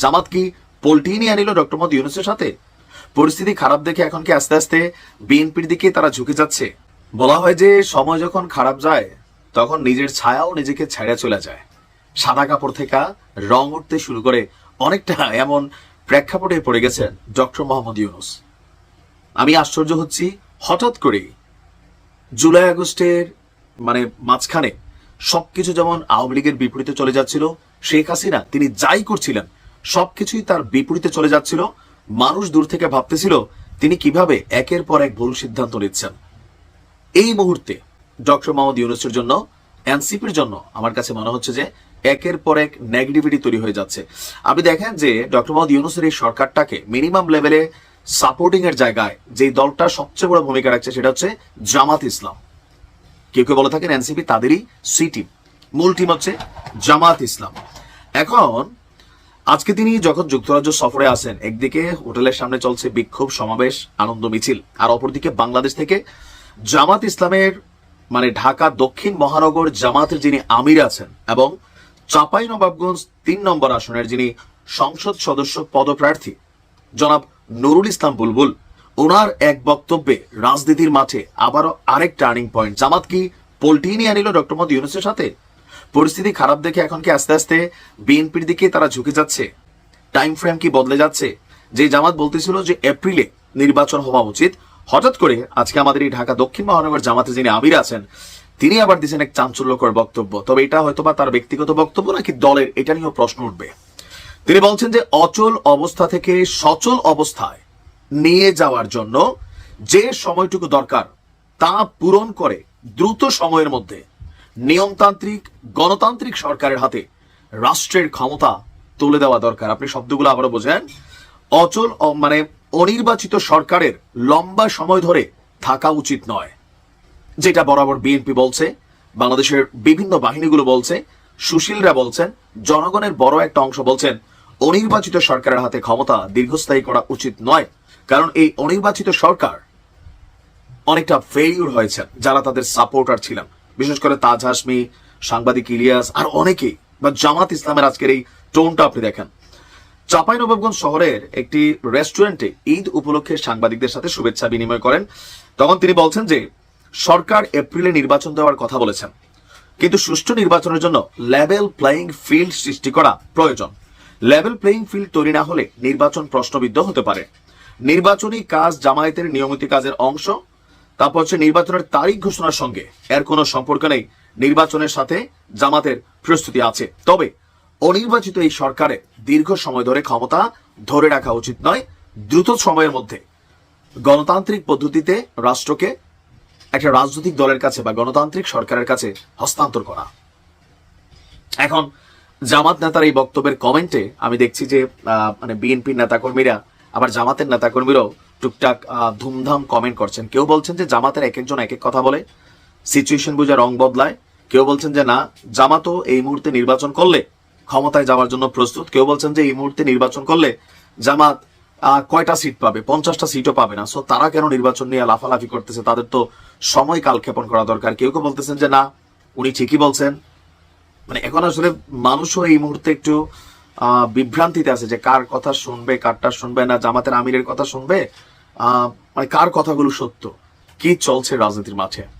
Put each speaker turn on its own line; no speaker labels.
জামাত কি পোল্টি নিয়ে আনিল ডক্টর মোহাম্মদ ইউনুসের সাথে? পরিস্থিতি খারাপ দেখে এখন কি আস্তে আস্তে বিএনপির দিকে তারা ঝুঁকে যাচ্ছে? বলা হয় যে সময় যখন খারাপ যায়, তখন নিজের ছায়াও নিজেকে ছেড়ে চলে যায়। সাদা কাপড় থেকে রং উঠতে শুরু করে অনেকটা এমন প্রেক্ষাপটে পড়ে গেছেন ডক্টর মোহাম্মদ ইউনুস। আমি আশ্চর্য হচ্ছি, হঠাৎ করে জুলাই আগস্টের মানে মাঝখানে সবকিছু যেমন আওয়ামী লীগের বিপরীতে চলে যাচ্ছিল, শেখ হাসিনা তিনি যাই করছিলেন সবকিছুই তার বিপরীতে চলে যাচ্ছিল। মানুষ দূর থেকে ভাবতেছিল, তিনি কীভাবে একের পর এক ভুল সিদ্ধান্ত নিচ্ছেন। এই মুহূর্তে ডক্টর মোহাম্মদ ইউনুসের জন্য, এনসিপির জন্য আমার কাছে মনে হচ্ছে যে একের পর এক নেগেটিভিটি তৈরি হয়ে যাচ্ছে। আপনি দেখেন যে ডক্টর মোহাম্মদ ইউনুসের এই সরকারটাকে মিনিমাম লেভেলে সাপোর্টিং এর জায়গায় যে দলটা সবচেয়ে বড় ভূমিকা রাখছে সেটা হচ্ছে জামাত ইসলাম। কেউ কেউ বলে থাকেন এনসিপি তাদেরই সি টিম মূল টিম হচ্ছে জামাত ইসলাম। এখন আজকে তিনি যখন যুক্তরাজ্য সফরে আসেন, একদিকে হোটেলের সামনে চলছে বিক্ষোভ সমাবেশ, আনন্দ মিছিল, আর অপরদিকে বাংলাদেশ থেকে জামাত ইসলামের মানে ঢাকা দক্ষিণ মহানগর জামাতের যিনি আমির আছেন এবং চাপাই নবাবগঞ্জ তিন নম্বর আসনের যিনি সংসদ সদস্য পদপ্রার্থী, জনাব নুরুল ইসলাম বুলবুল, ওনার এক বক্তব্যে রাজনীতির মাঠে আবারও আরেক টার্নিং পয়েন্ট। জামাত কি পোল্টি নিয়ে আনিল ডক্টর মোহাম্মদ ইউনুসের সাথে? পরিস্থিতি খারাপ দেখে এখন কি আস্তে আস্তে বিএনপির দিকে তারা ঝুঁকে যাচ্ছে? টাইম ফ্রেম কি বদলে যাচ্ছে? যে জামাত বলতেছিল যে এপ্রিলে নির্বাচন হওয়া উচিত, হঠাৎ করে আজকে আমাদের এই ঢাকা দক্ষিণ মহানগর জামাতে যিনি আমির আছেন, তিনি আবার দিয়েছেন এক চাঞ্চল্যকর বক্তব্য। তবে এটা হয়তোবা তার ব্যক্তিগত বক্তব্য নাকি দলের, এটা নিয়েও প্রশ্ন উঠবে। তিনি বলছেন যে অচল অবস্থা থেকে সচল অবস্থায় নিয়ে যাওয়ার জন্য যে সময়টুকু দরকার তা পূরণ করে দ্রুত সময়ের মধ্যে নিয়মতান্ত্রিক, গণতান্ত্রিক সরকারের হাতে রাষ্ট্রের ক্ষমতা তুলে দেওয়া দরকার। আপনি শব্দগুলো আবারও বোঝেন। অচল মানে অনির্বাচিত সরকারের লম্বা সময় ধরে থাকা উচিত নয়। যেটা বরাবর বিএনপি বলছে, বাংলাদেশের বিভিন্ন বাহিনীগুলো বলছে, সুশীলরা বলছেন, জনগণের বড় একটা অংশ বলছেন, অনির্বাচিত সরকারের হাতে ক্ষমতা দীর্ঘস্থায়ী করা উচিত নয়। কারণ এই অনির্বাচিত সরকার অনেকটা ফেইলিউর হয়েছেন, যারা তাদের সাপোর্টার ছিলেন। বিশেষ করে তাজ হাসমি সাংবাদিক ইলিয়াস আর অনেকেই বা জামাত ইসলামের আজকের এই টোনটা আপনি দেখেন। চাঁপাইনবাবগঞ্জ শহরের একটি রেস্টুরেন্টে ঈদ উপলক্ষে সাংবাদিকদের সাথে শুভেচ্ছা বিনিময় করেন। তখন তিনি বলছেন যে, সরকার এপ্রিলে নির্বাচন দেওয়ার কথা বলেছেন। কিন্তু সুষ্ঠু নির্বাচনের জন্য লেভেল প্লেয়িং ফিল্ড সৃষ্টি করা প্রয়োজন। লেভেল প্লেয়িং ফিল্ড তৈরি না হলে নির্বাচন প্রশ্নবিদ্ধ হতে পারে। নির্বাচনী কাজ জামায়াতের নিয়মিত কাজের অংশ তারপর হচ্ছে নির্বাচনের তারিখ ঘোষণার সঙ্গে। এর কোনো সম্পর্ক নেই। নির্বাচনের সাথে জামাতের প্রস্তুতি আছে। তবে অনির্বাচিত এই সরকারে দীর্ঘ সময় ধরে ক্ষমতা ধরে রাখা উচিত নয়। দ্রুত সময়ের মধ্যে গণতান্ত্রিক পদ্ধতিতে রাষ্ট্রকে একটা রাজনৈতিক দলের কাছে বা গণতান্ত্রিক সরকারের কাছে হস্তান্তর করা। এখন জামাত নেতার এই বক্তব্যের কমেন্টে আমি দেখছি যে মানে বিএনপির নেতাকর্মীরা, আবার জামাতের নেতাকর্মীরাও টুকটাক ধুমধাম কমেন্ট করছেন। কেউ বলছেন যে জামাতের এক একজন এক এক কথা বলে সিচুয়েশন বুঝে রং বদলায়। কেউ বলছেন যে না, জামাতও এই মুহূর্তে নির্বাচন করলে ক্ষমতায় যাওয়ার জন্য প্রস্তুত। কেউ বলছেন যে এই মুহূর্তে নির্বাচন করলে জামাত কয়টা সিট পাবে? পঞ্চাশটা সিটও পাবে না। সো তারা কেন নির্বাচন নিয়ে লাফালাফি করতেছে? তাদের তো সময় কালক্ষেপণ করা দরকার। কেউ কেউ বলতেছেন যে না, উনি ঠিকই বলছেন। মানে এখন আসলে মানুষও এই মুহূর্তে একটু বিভ্রান্তিতে আছে যে কার কথা শুনবে, কারটা শুনবে না, জামাতের আমিরের কথা শুনবে? মানে কার কথাগুলো সত্য? কি চলছে রাজনীতির মাঠে?